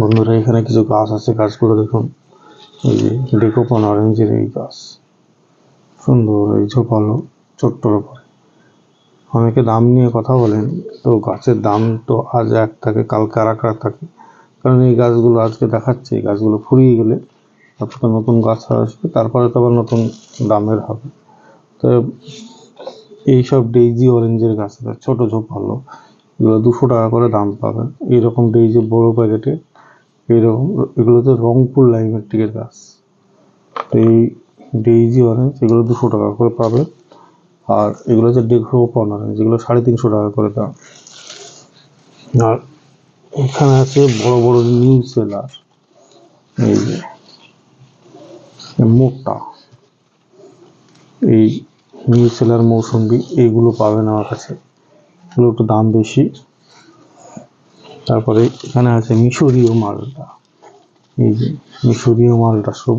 বন্ধুরা, এখানে কিছু গাছ আছে, গাছগুলো দেখুন। এই যে ডেকোপন অরেঞ্জের এই গাছ। সুন্দর, এই ঝোপালো ছোট্টর উপরে। অনেকে দাম নিয়ে কথা বলেন, তো গাছের দাম তো আজ এক থাকে, কালকে আর এক থাকে। কারণ এই গাছগুলো আজকে দেখাচ্ছে, এই গাছগুলো ফুরিয়ে গেলে তারপরে নতুন গাছ আসবে, তারপরে তো আবার নতুন দামের হবে। তো এইসব ডেইজি অরেঞ্জের গাছ ছোটো ঝোপালো এগুলো দুশো টাকা করে দাম পাবেন। এইরকম ডেইজি বড় প্যাকেটে এইরকম এগুলোতে রংপুর লাইমেট্রিকের গাছ তো এই ডেইজি অরেঞ্জ এগুলো দুশো টাকা করে পাবেন আর এগুলো হচ্ছে ডেক্রোপন অরেঞ্জ যেগুলো সাড়ে তিনশো টাকা করে দাম। আর এখানে আছে বড় বড় নিউ সেলার এই যে মোটা। এই নিউ সেলার মৌসুম্বি এইগুলো পাবেন আমার কাছে। এগুলো একটু দাম বেশি। তারপরে এখানে আছে মিশরীয় মালটা। এই যে মিশরীয় মালটা সব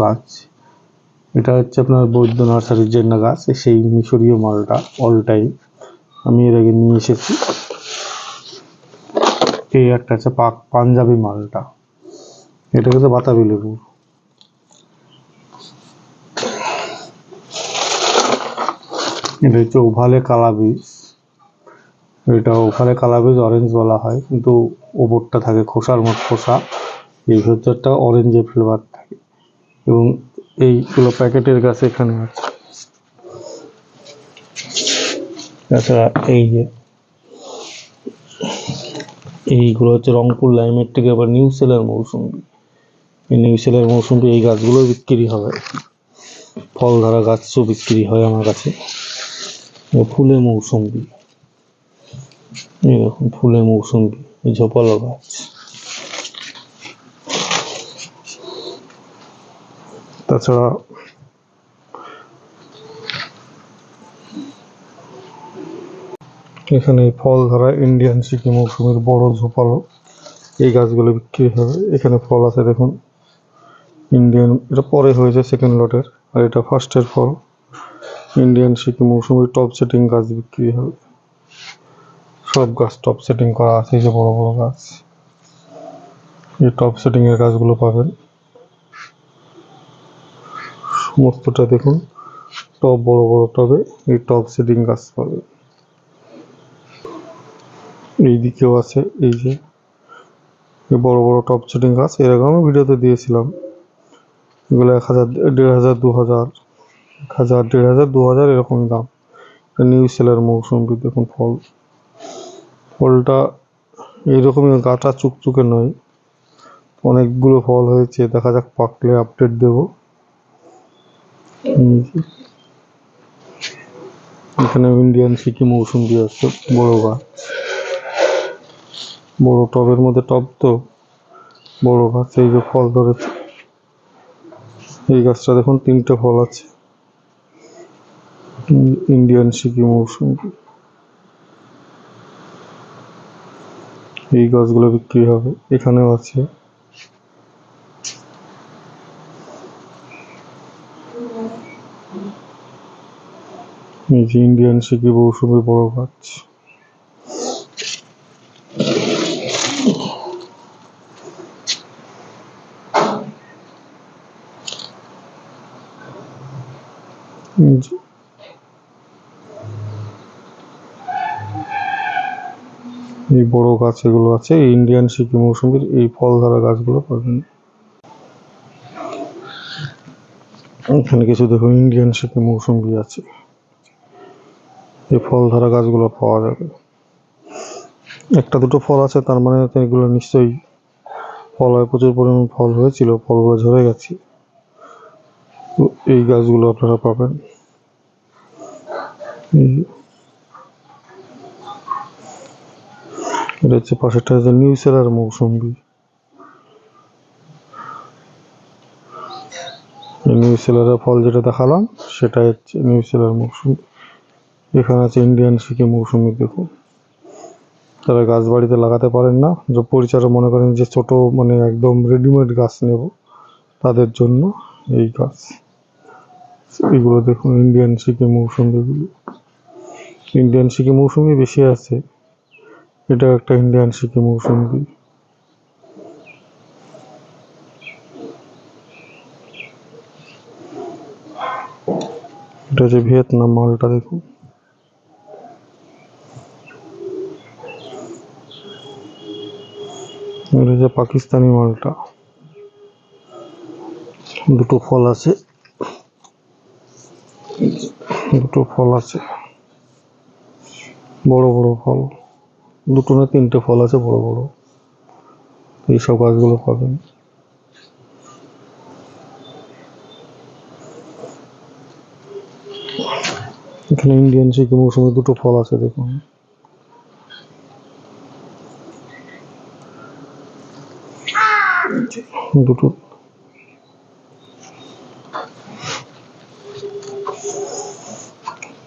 গাছ। এটা হচ্ছে আপনার বৈদ্য নার্সারির জন্য গাছ, সেই মিশরীয় মালটা অল টাইম আমি এর আগে নিয়ে এসেছি। এই একটা আছে পাক পাঞ্জাবি মালটা। এটা হচ্ছে বাতাবি লেবু। এটা হচ্ছে ওভালে কালা বীজ এটা ওখানে কালা বীজ অরেঞ্জ বলা হয়, কিন্তু ওপরটা থাকে খোসার মতো খোসা। এই ভেতরটা অরেঞ্জের ফ্লেভার থাকে। এবং এইগুলো প্যাকেটের গাছ এখানে আছে। তাছাড়া এই যে, এইগুলো হচ্ছে রংপুর লাইমের থেকে আবার নিউ সেলার মৌসুমি। এই নিউ সেলার মৌসুমি এই গাছগুলো বিক্রি হবে ফল ধরা গাছও বিক্রি হয় আমার কাছে। ও ফুলে মৌসুমি। এরকম ফুলে মৌসুমি, এই ঝোপালো গাছ। তাছাড়া এখানে ফল ধরা ইন্ডিয়ান সিকি মৌসুমের বড় ঝোপালো। এই গাছগুলো বিক্রি হবে এখানে ফল আছে, দেখুন। ইন্ডিয়ান এটা পরে হয়েছে সেকেন্ড লটের আর এটা ফার্স্টের ফল। ইন্ডিয়ান সিকি মৌসুমের টপ সেটিং গাছ বিক্রি হবে সব গাছ টপ সেটিং করা আছে, এই যে বড় বড় গাছ। এই টপ সেটিং এর গাছগুলো পাবেন। সমস্তটা দেখুন টব বড় বড় টবে এই টপ সেটিং গাছ পাবে এই দিকেও আছে, এই যে। বড় বড় টপ সেটিং গাছ এরকম আমি ভিডিওতে দিয়েছিলাম। এগুলো এক হাজার, দেড় হাজার, দু হাজার, এক হাজার, দেড় হাজার, দু হাজার এরকমই দাম। নিউ সেলার মৌসুমি দেখুন ফল। ফলটা এইরকমই গাটা চুকচুকে নয়। অনেকগুলো ফল হয়েছে, দেখা যাক পাকলে আপডেট দেবো। এখানে ইন্ডিয়ান সিকি মৌসুম দিয়ে আসছে, বড় গাছ। বড় টবের মধ্যে টব তো, বড় গাছ, এই যে ফল ধরেছে। এই গাছটা দেখুন, তিনটে ফল আছে। ইন্ডিয়ান সিকি মৌসুমি এই গাছগুলো বিক্রি হবে এখানেও আছে। এই যে ইন্ডিয়ান সিকি মৌসুমি বড় গাছ এই যে এই বড় গাছ এগুলো আছে ইন্ডিয়ান সিকি মৌসুমির এই ফল ধরা গাছগুলো পাবেন। এখানে কিছু দেখুন ইন্ডিয়ান সিকি মৌসুমি আছে। এই ফল ধরা গাছগুলো পাওয়া যাবে। একটা দুটো ফল আছে, তার মানে এগুলো নিশ্চয়ই ফল হয়, প্রচুর পরিমাণ ফল হয়েছিল, ফলগুলো ঝরে গেছে। এই গাছগুলো আপনারা পাবেন এই যে। এটা হচ্ছে পাশেরটা হচ্ছে নিউ সেলার মৌসুম্বি নিউ সেলারের ফল যেটা দেখালাম সেটা হচ্ছে নিউ সেলার মৌসুমি। এখানে আছে ইন্ডিয়ান সিকি মৌসুমি, দেখুন। তারা গাছ বাড়িতে লাগাতে পারেন না। যে পরিচর্যা মনে করেন যে ছোট মানে একদম রেডিমেড গাছ নেব তাদের জন্য এই গাছ। এগুলো দেখুন ইন্ডিয়ান সিকি মৌসুমিগুলো। ইন্ডিয়ান সিকি মৌসুমি বেশি আছে। এটা একটা ইন্ডিয়ান সিকিম মৌসুমি এটা যে ভিয়েতনাম মালটা দেখুন। এটা যে পাকিস্তানি মালটা দুটো ফল আছে। দুটো ফল আছে। বড় বড় ফল। দুটো না তিনটে ফল আছে, বড় বড়। এইসব গাছগুলো পাবেন। এখানে ইন্ডিয়ান সিকি মৌসুমে দুটো ফল আছে, দেখুন। দুটো।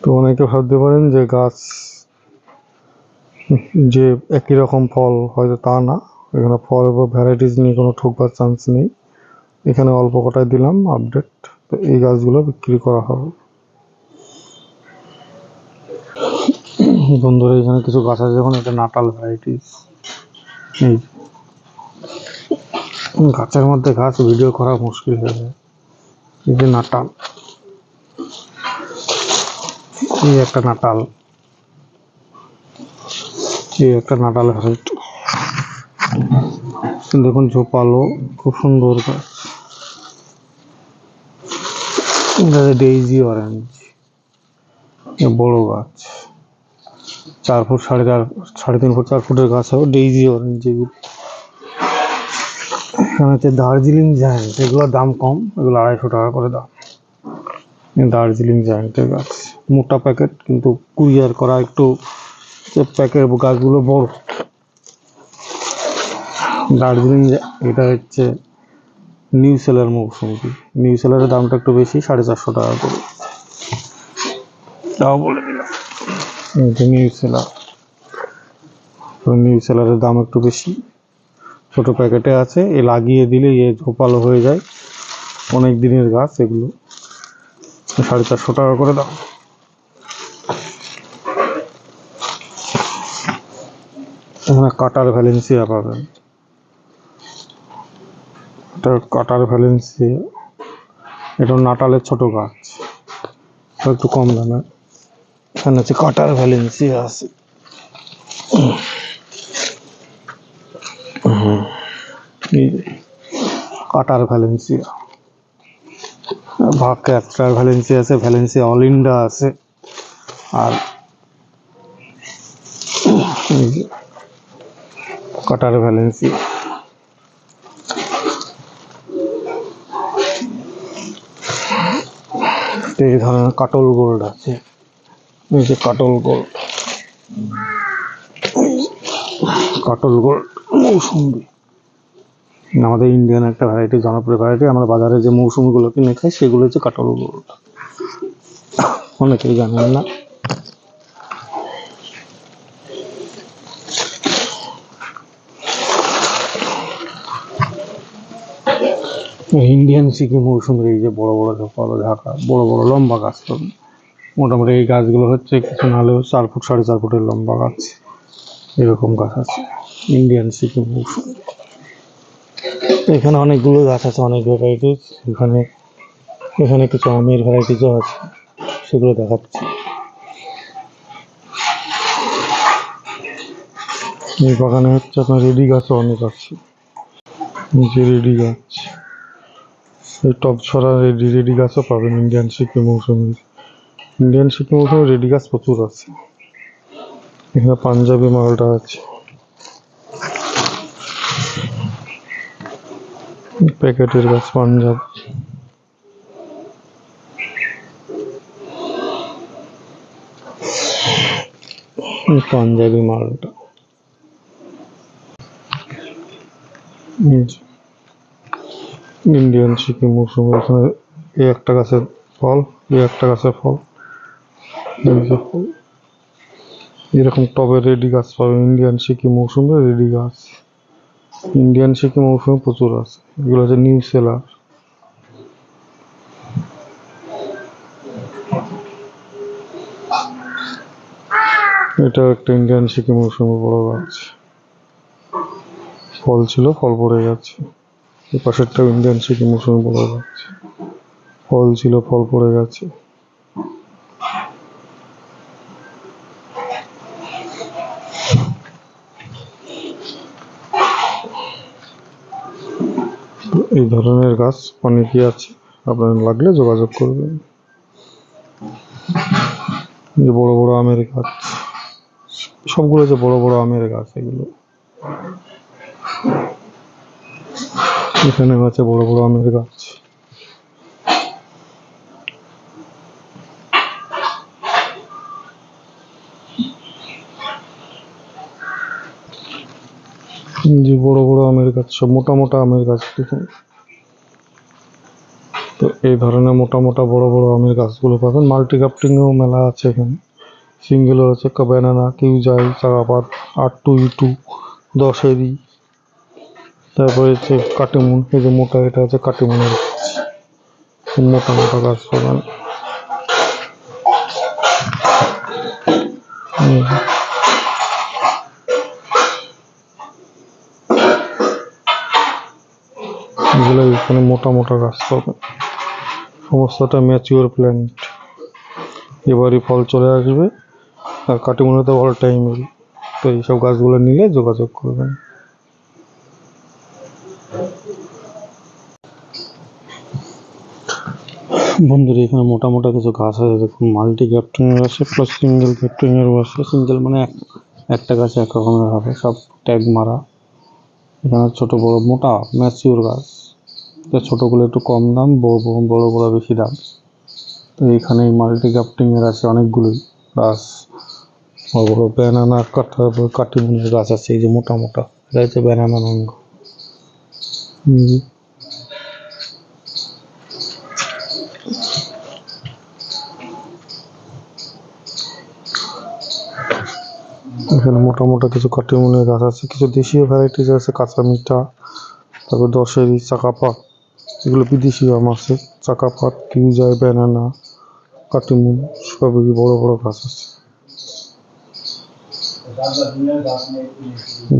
তো অনেকে ভাবতে পারেন যে গাছ যে একই রকম ফল, হয়তো তা না। এখানে ফল বা ভ্যারাইটিস নিয়ে কোনো ঠকবার চান্স নেই। এখানে অল্প কটায় দিলাম আপডেট তো এই গাছগুলো বিক্রি করা হবে। বন্ধুরা, এখানে কিছু গাছ আছে যখন এটা নাটাল ভ্যারাইটিস এই গাছের মধ্যে গাছ ভিডিও করা মুশকিল হয়ে যায়। এই যে নাটাল। এই একটা নাটাল। এই একটা নাটাল ভ্যারাইটি দেখুন ঝোপালো, খুব সুন্দর গাছ। ডেইজি অরেঞ্জ বড় গাছ। চার ফুট সাড়ে চার, সাড়ে তিন ফুট, চার ফুটের গাছ হবে ডেইজি অরেঞ্জ এখানে হচ্ছে দার্জিলিং জায়ান্ট এগুলোর দাম কম, এগুলো আড়াইশো টাকা করে দাম। দার্জিলিং জায়ান্টের গাছ। মোটা প্যাকেট কিন্তু কুরিয়ার করা একটু প্যাকেট গাছগুলো বড়। দার্জিলিং এটা হচ্ছে নিউ সেলার মৌসুমি। নিউ সেলারের দামটা একটু বেশি, সাড়ে চারশো টাকা করে। তাও বলে দিলাম। New seller. নিউ সেলারের দাম একটু বেশি। ছোট প্যাকেটে আছে, এ লাগিয়ে দিলে এ ঝোপালো হয়ে যায়। অনেক দিনের গাছ এগুলো। সাড়ে চারশো টাকা করে দাম। এখানে কাটার ভ্যালেন্সিয়া পাবেন। এটা কাটার ভ্যালেন্সিয়া এটা নাটালের ছোট গাছ। একটু কম দামে। এখানে হচ্ছে কাটার ভ্যালেন্সিয়া আছে। কাটার ভ্যালেন্সিয়া ভাগ ক্যাপটার ভ্যালেন্সিয়া আছে ভ্যালেন্সিয়া অলিন্ডা আছে। আর কাটার ভ্যালেন্সি এই ধরনের কাটল গোল্ড আছে। এই যে কাটল গোল্ড কাটল গোল্ড মৌসুমি। আমাদের ইন্ডিয়ান একটা ভ্যারাইটি জনপ্রিয় ভ্যারাইটি আমরা বাজারে যে মৌসুমিগুলো কিনে খাই, সেগুলো হচ্ছে কাটল গোল্ড অনেকেই জানেন না। ইন্ডিয়ান সিকি মৌসুমের এই যে বড় বড় ঝোপালো ঝাঁকা বড় বড় লম্বা গাছ তো মোটামুটি এই গাছগুলো হচ্ছে কিছু না হলেও চার ফুট, সাড়ে চার ফুটের লম্বা গাছ। এরকম গাছ আছে ইন্ডিয়ান সিকি মৌসুম। এখানে অনেকগুলো গাছ আছে, অনেক ভ্যারাইটিস এখানে এখানে কিছু আমের ভ্যারাইটিসও আছে, সেগুলো দেখাচ্ছি। এই বাগানে হচ্ছে আপনার রেডি গাছও অনেক আছে। রেডি গাছ। এই টপ ছড়া রেডি রেডি গাছও পাবেন ইন্ডিয়ান সিকিম মৌসুমি ইন্ডিয়ান সিকিম মৌসুমি রেডি গাছ প্রচুর আছে। এখানে পাঞ্জাবি মালটা আছে। প্যাকেটের গাছ পাঞ্জাব। পাঞ্জাবি মালটা। ইন্ডিয়ান সিকিম মৌসুমি এখানে এই একটা গাছের ফল, এই একটা গাছের ফল। এরকম টবে রেডি গাছ পাবে, ইন্ডিয়ান সিকিম মৌসুমে রেডি গাছ। ইন্ডিয়ান সিকিম মৌসুমে প্রচুর আছে। এগুলো হচ্ছে নিউ সেলার এটা একটা ইন্ডিয়ান সিকিম মৌসুমে বড় গাছ। ফল ছিল, ফল পড়ে গেছে। পাশেরটা ইন্ডিয়ান সিটি মৌসুমি বলা যাচ্ছে। ফল ছিল, ফল পড়ে গেছে। এই ধরনের গাছ অনেকই আছে? আপনার লাগলে যোগাযোগ করবেন। যে বড় বড় আমের গাছ, সবগুলো যে বড় বড় আমের গাছ, এগুলো। এখানে আছে বড় বড় আমের গাছ। যে বড় বড় আমের গাছ, সব মোটা মোটা আমের গাছ দেখুন। তো এই ধরনের মোটা মোটা বড় বড় আমের গাছগুলো পাবেন। মাল্টি মেলা আছে এখানে। সিঙ্গেলও আছে ব্যানানা কিউ যাই চারাপাত, আট টু ই টু দশেরই তারপরে হচ্ছে কাটিমুন, এই যে মোটা এটা আছে কাটিমুনের। মোটা মোটা গাছ পাবেন এগুলো এখানে মোটা মোটা গাছ পাবেন সমস্তটা ম্যাচিওর প্ল্যান্ট এবারই ফল চলে আসবে। আর কাটিমনে তো অল টাইম তো এইসব গাছগুলো নিলে যোগাযোগ করবেন। বন্ধুরা, এখানে মোটা মোটা কিছু গাছ আছে। দেখুন, মাল্টি ক্যাপ্টিংয়ের আছে প্লাস সিঙ্গেল ক্যাপ্টিংয়েরও আছে। সিঙ্গেল মানে এক, একটা গাছে এক রকমের হবে। সব ট্যাগ মারা। এখানে ছোট বড়, মোটা ম্যাচিওর গাছ। ছোটোগুলো একটু কম দাম, বড় বড় বেশি দাম। তো এখানে মাল্টি ক্যাপ্টিংয়ের আছে অনেকগুলোই। গাছ বড় বড় ব্যানানা কাটা কাটিমুনের গাছ আছে, এই যে মোটা মোটা। এটা হচ্ছে ব্যানানা ম্যাঙ্গো এখানে মোটা মোটা কিছু কাটিমুনের গাছ আছে, কিছু দেশীয় ভ্যারাইটিস আছে কাঁচা মিঠা তারপর দশেরই চাকাপাত, এগুলো বিদেশি আম আছে, চাকাপাত, কিউজাই, ব্যানানা, কাটিমুন, সবই বড় বড় গাছ আছে।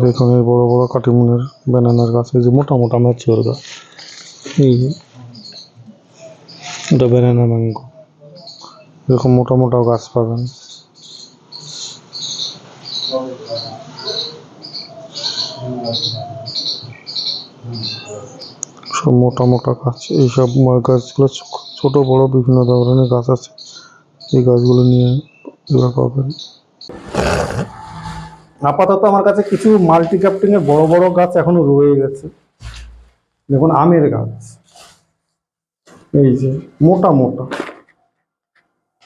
দেখুন এই বড় বড় কাটিমুনের, ব্যানানার গাছ, এই যে মোটা মোটা ম্যাচিওর গাছ। এই এটা ব্যানানা ম্যাঙ্গো এরকম মোটা মোটা গাছ পাবেন। সব মোটা মোটা গাছ, এইসব গাছগুলো ছোট, বড়, বিভিন্ন ধরনের গাছ আছে। এই গাছগুলো নিয়ে পাবেন। আপাতত আমার কাছে কিছু মাল্টি ক্যাপ্টিং এর বড় বড় গাছ এখনও রয়ে গেছে। দেখুন, আমের গাছ। এই যে, মোটা মোটা।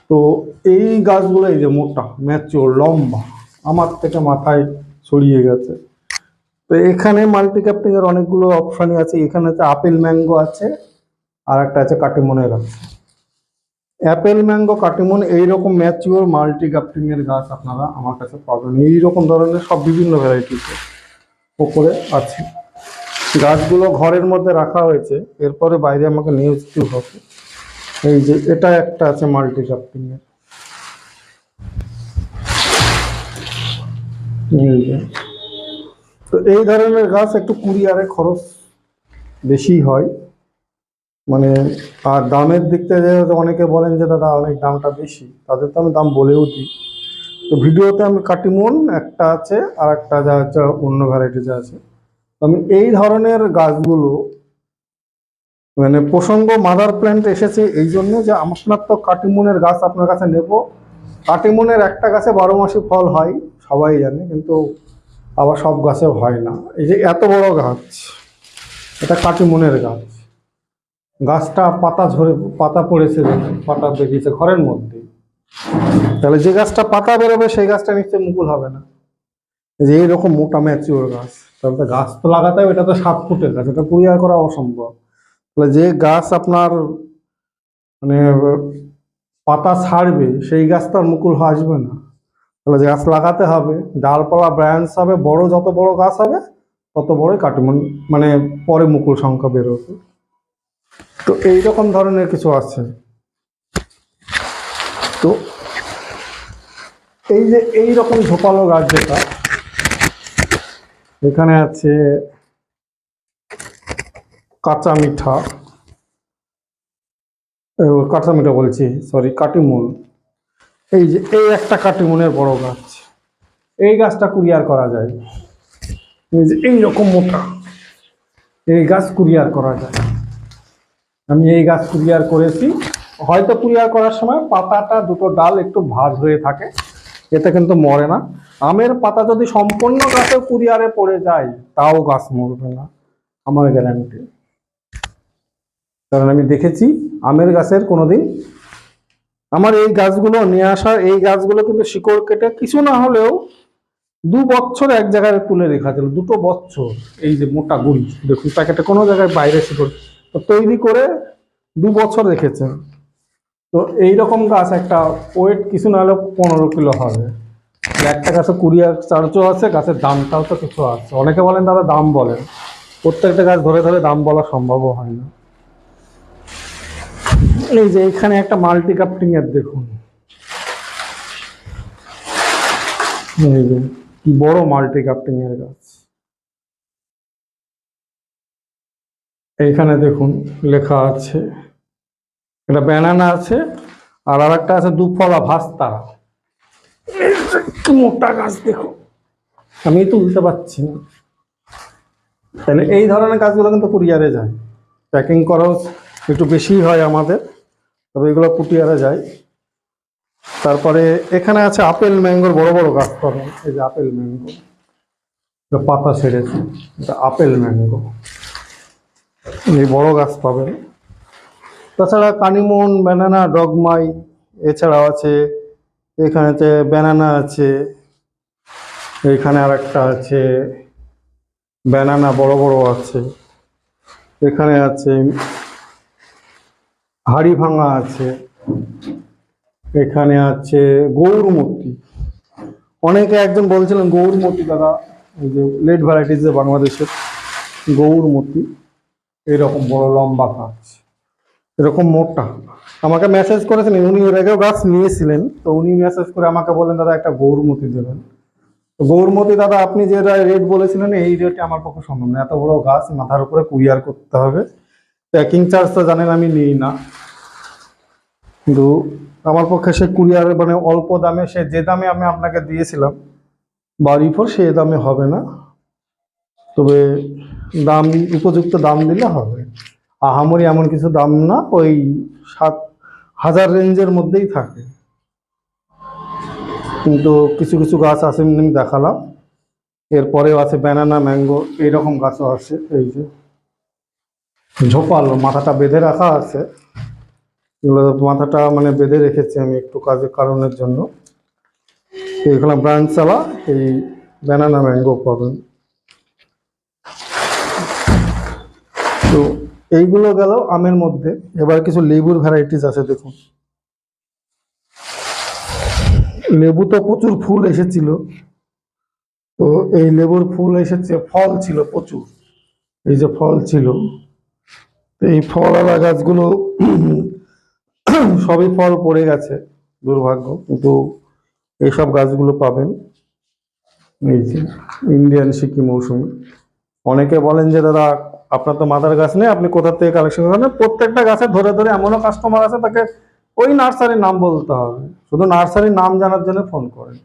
তো এই গাছগুলো এই যে মোটা ম্যাচিওর লম্বা, আমার থেকে মাথায় ছড়িয়ে গেছে। তো এখানে মাল্টি ক্যাপ্টিং এর অনেকগুলো অপশনই আছে। এখানে হচ্ছে আপেল ম্যাঙ্গো আছে, আর একটা আছে কাটিমনের গাছ। অ্যাপেল ম্যাঙ্গো কাটিমন এইরকম ম্যাচিওর মাল্টি গ্রাফটিং এর গাছ আপনারা আমার কাছে পাবেন। এইরকম ধরনের সব বিভিন্ন ভ্যারাইটিস ওপরে আছে। গাছগুলো ঘরের মধ্যে রাখা হয়েছে। এরপরে বাইরে আমাকে নিয়ে যেতে হবে। এই যে এটা একটা আছে মাল্টি গ্রাফটিং এর। তো এই ধরনের গাছ একটু কুরিয়ারে খরচ বেশি হয়। মানে আর দামের দিক থেকে অনেকে বলেন যে, দাদা, অনেক দামটা বেশি। তাদের তো আমি দাম বলেও দিই। তো ভিডিওতে আমি কাটিমন, একটা আছে, আর একটা যা হচ্ছে, অন্য ভ্যারাইটিজ আছে। আমি এই ধরনের গাছগুলো মানে প্রসঙ্গ মাদার প্ল্যান্ট এসেছে এই জন্য যে, আপনার তো কাটিমনের গাছ আপনার কাছে নেব। কাটিমনের একটা গাছে বারো মাসে ফল হয়, সবাই জানে, কিন্তু আবার সব গাছেও হয় না। এই যে এত বড় গাছ, এটা কাটিমনের গাছ। গাছটা পাতা ঝরে, পাতা পড়েছে পাতা বেরিয়েছে ঘরের মধ্যে। তাহলে যে গাছটা পাতা বেরোবে, সেই গাছটা নিশ্চয়ই মুকুল হবে না। যে এইরকম মোটা ম্যাচিওর গাছ, তাহলে তো গাছ তো লাগাতে হবে এটা তো সাত ফুটের গাছ, এটা কুরিয়ার করা অসম্ভব। তাহলে যে গাছ আপনার মানে পাতা ছাড়বে, সেই গাছ তো আর মুকুল আসবে না। তাহলে গাছ লাগাতে হবে, ডালপালা ব্রাঞ্চ হবে, বড় যত বড় গাছ হবে, তত বড়ই কাটিমন মানে পরে মুকুল সংখ্যা বেরোবে। তো এইরকম ধরনের কিছু আছে। তো এই যে এই রকম ঝোপালো গাছ যেটা, এখানে আছে কাঁচা মিঠা কাঁচা মিঠা বলছি সরি কাটিমুন এই যে, এই একটা কাটিমুনের বড় গাছ। এই গাছটা কুরিয়ার করা যায়। এই যে এইরকম মোটা। এই গাছ কুরিয়ার করা যায়। আমি এই গাছ কুরিয়ার করেছি। হয়তো কুরিয়ার করার সময় পাতাটা দুটো ডাল একটু ভাজ হয়ে থাকে। এতে কিন্তু মরে না। আমের পাতা যদি সম্পূর্ণ গাছে কুরিয়ারে পড়ে যায়, তাও গাছ মরবে না। আমার গ্যারান্টি। কারণ আমি দেখেছি, আমের গাছের কোনোদিন আমার এই গাছগুলো নিয়ে আসার, এই গাছগুলো কিন্তু শিকড় কেটে কিছু না হলেও দু বছর এক জায়গায় তুলে রেখা ছিল, দুটো বছর, এই যে মোটা গুড়ি, দেখুন প্যাকেটে কোনো জায়গায় বাইরে শিকড় তৈরি করে দু বছর রেখেছে। তো এই রকম গাছ একটা ওয়েট কিছু না হলেও পনেরো কিলো হবে। একটা গাছে কুড়িয়ার চার্জও আছে, গাছের দামটাও তো কিছু আছে। অনেকে বলেন, দাদা, দাম বলেন। প্রত্যেকটা গাছ ধরে ধরে দাম বলা সম্ভবও হয় না। এই যে এখানে একটা মাল্টি কাপটিং এর দেখুন। এই যে কি বড় মাল্টি কাপটিং এর গাছ। এইখানে দেখুন লেখা আছে এটা ব্যানানা আছে, আর আর একটা আছে দুফলা ভাস্তা। মোটা গাছ দেখো আমি তুলতে পারছি না। তাহলে এই ধরনের গাছগুলো কিন্তু কুরিয়ারে যায়। প্যাকিং করাও একটু বেশি হয় আমাদের, তবে এগুলো কুটিয়ারে যায়। তারপরে এখানে আছে আপেল ম্যাঙ্গোর বড় বড় গাছ পাবেন এই যে আপেল ম্যাঙ্গো, এটা পাতা ছেড়েছে, এটা আপেল ম্যাঙ্গো। এই বড় গাছ পাবেন। তাছাড়া কানিমন, ব্যানানা, ডগমাই, এছাড়াও আছে, এখানেতে ব্যানানা আছে, এখানে আর একটা আছে, ব্যানানা বড় বড় আছে, এখানে আছে হাড়ি ভাঙা আছে, এখানে আছে গৌরমূর্তি অনেকে একজন বলছিলেন গৌরমূর্তি দাদা, এই যে লেট ভ্যারাইটিস যে বাংলাদেশের গৌরমূর্তি এরকম বড় লম্বা গাছ, এরকম মোটা। আমাকে মেসেজ করেছিলেন উনি এর আগেও গাছ নিয়েছিলেন, তো উনি মেসেজ করে আমাকে বলেন দাদা, একটা গৌরমতি দেবেন। গৌরমতি দাদা, আপনি যেটা রেট বলেছিলেন, এই রেটে আমার পক্ষে সম্ভব না। এত বড় গাছ মাথার উপরে কুরিয়ার করতে হবে। প্যাকিং চার্জ তো জানেন আমি নিই না। কিন্তু আমার পক্ষে সে কুরিয়ার মানে অল্প দামে, সে যে দামে আমি আপনাকে দিয়েছিলাম বাড়ি ফোর সে দামে হবে না। তবে দাম, উপযুক্ত দাম দিলে হবে। আহামরি এমন কিছু দাম না, ওই সাত হাজার রেঞ্জের মধ্যেই থাকে। কিন্তু কিছু কিছু গাছ আছে, আমি দেখালাম। এরপরেও আছে ব্যানানা ম্যাঙ্গো এইরকম গাছও আছে, এই যে। ঝোপালো, মাথাটা বেঁধে রাখা আছে। এগুলো মাথাটা মানে বেঁধে রেখেছি আমি একটু কাজের কারণের জন্য। এখানে ব্রাঞ্চ চালা এই ব্যানানা ম্যাঙ্গো পাবেন তো এইগুলো গেল আমের মধ্যে। এবার কিছু লেবুর ভ্যারাইটিস আছে, দেখুন। লেবু তো প্রচুর ফুল এসেছিল। তো এই লেবুর ফুল এসেছে, ফল ছিল প্রচুর। এই যে ফল ছিল এই ফলওয়ালা গাছগুলো সবই ফল পড়ে গেছে, দুর্ভাগ্য। কিন্তু এইসব গাছগুলো পাবেন এই যে ইন্ডিয়ান সিকি মৌসুমি। অনেকে বলেন যে, দাদা, আপনার তো মাদার গাছ নেই, আপনি কোথা থেকে কালেকশন করেন? প্রত্যেকটা গাছে ধরে ধরে এমনও কাস্টমার আছে, তাকে ওই নার্সারির নাম বলতে হবে। শুধু নার্সারির নাম জানার জন্য ফোন করেন।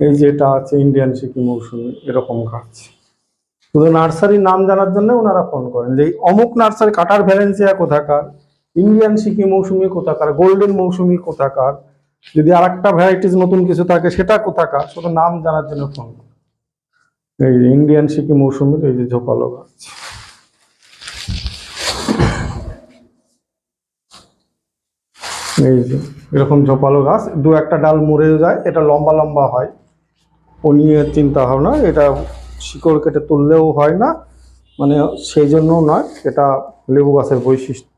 এই যে এটা আছে ইন্ডিয়ান সিকি মৌসুমি এরকম গাছ। শুধু নার্সারির নাম জানার জন্য ওনারা ফোন করেন। যে অমুক নার্সারি কাটার ভ্যালেন্সিয়া কোথাকার? ইন্ডিয়ান সিকি মৌসুমি কোথাকার? গোল্ডেন মৌসুমি কোথাকার? যদি আর একটা ভ্যারাইটিস নতুন কিছু থাকে, সেটা কোথাকার? শুধু নাম জানার জন্য ফোন এই যে ইন্ডিয়ান সিকি মৌসুমির এই যে ঝোপালো গাছ। এই যে এরকম ঝোপালো গাছ, দু একটা ডাল মরেও যায়, এটা লম্বা লম্বা হয়। ও নিয়ে চিন্তা ভাবনা, এটা শিকড় কেটে তুললেও হয় না মানে সেই জন্য নয়, এটা লেবু গাছের বৈশিষ্ট্য।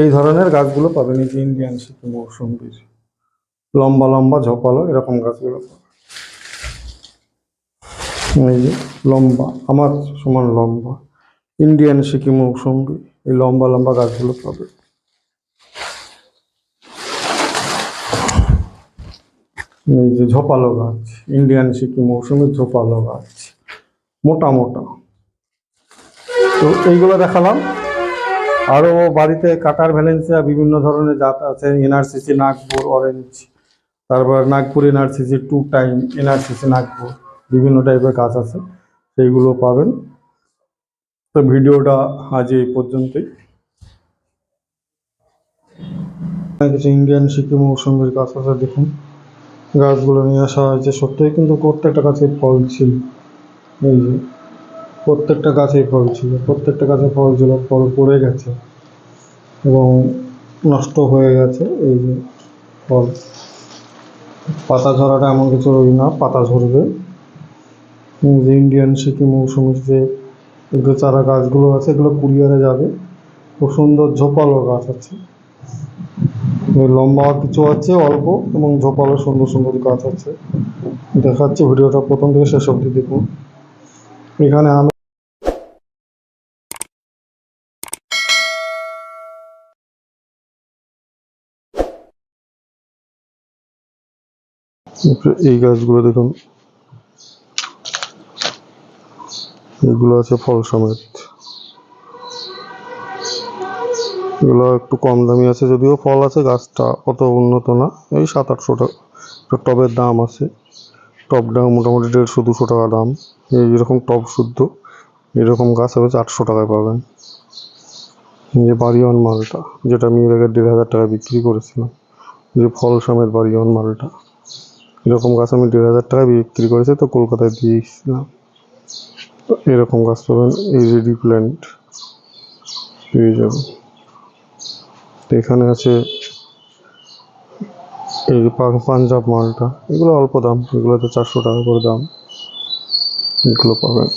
এই ধরনের গাছগুলো পাবেন এই যে ইন্ডিয়ান সিকি মৌসুম্বির লম্বা লম্বা ঝোপালো এরকম গাছগুলো এই যে লম্বা, আমার সমান লম্বা। ইন্ডিয়ান সিকি মৌসুম্বি এই লম্বা লম্বা গাছগুলো পাবে এই যে ঝোপালো গাছ। ইন্ডিয়ান সিকি মৌসুমি ঝোপালো গাছ মোটা মোটা। তো এইগুলো দেখালাম। আরও বাড়িতে কাটার ভ্যালেন্সিয়া, বিভিন্ন ধরনের জাত আছে। এনআরসিসি নাগপুর অরেঞ্জ তারপর Nagpur NRCC two time NRCC Nagpur. বিভিন্ন টাইপের গাছ আছে। সেইগুলো পাবেন। তো ভিডিওটা আজ এই পর্যন্তই। কিছু ইন্ডিয়ান সিকিম মৌসুমের গাছ আছে, দেখুন। গাছগুলো নিয়ে আসা হয়েছে সত্যিই, কিন্তু প্রত্যেকটা গাছে ফল ছিল। এই যে, প্রত্যেকটা গাছেই ফল ছিল, প্রত্যেকটা গাছে ফল ছিল, ফল পড়ে গেছে এবং নষ্ট হয়ে গেছে, এই যে ফল। পাতা ঝরাটা এমন কিছু রই না, পাতা ঝরবে। যে ইন্ডিয়ান সিকিম মৌসুমের যে চারা গাছগুলো আছে, এগুলো কুরিয়ারে যাবে। খুব সুন্দর ঝোপালো গাছ আছে। লম্বা কিছু আছে, অল্প, এবং ঝোপালো সুন্দর সুন্দর গাছ আছে। দেখাচ্ছে ভিডিওটা প্রথম থেকে শেষ অবধি দেখুন। এখানে আমি এই গাছগুলো দেখুন। এগুলো আছে ফল সমেত এগুলো একটু কম দামি আছে, যদিও ফল আছে, গাছটা অত উন্নত না। এই সাত আটশো টাকা। টবের দাম আছে। টব দাম মোটামুটি দেড়শো, দুশো টাকা দাম। এই যেরকম টব শুদ্ধ, এরকম গাছ হবে আটশো টাকায় পাবেন। যে বাড়িওয়ান মালটা, যেটা আমি এর আগে দেড় হাজার টাকায় বিক্রি করেছিলাম। যে ফল সমেত বাড়িওয়ান মালটা। এরকম গাছ আমি দেড় হাজার টাকায় বিক্রি করেছি, তো কলকাতায় দিয়ে এসেছিলাম এরকম গাছ পাবেন, এই রেডি প্ল্যান্ট পেয়ে যাবেন এখানে আছে এই পাঞ্জাব মালটা। এগুলো অল্প দাম। এগুলোতে চারশো টাকা করে দাম। এগুলো পাবেন।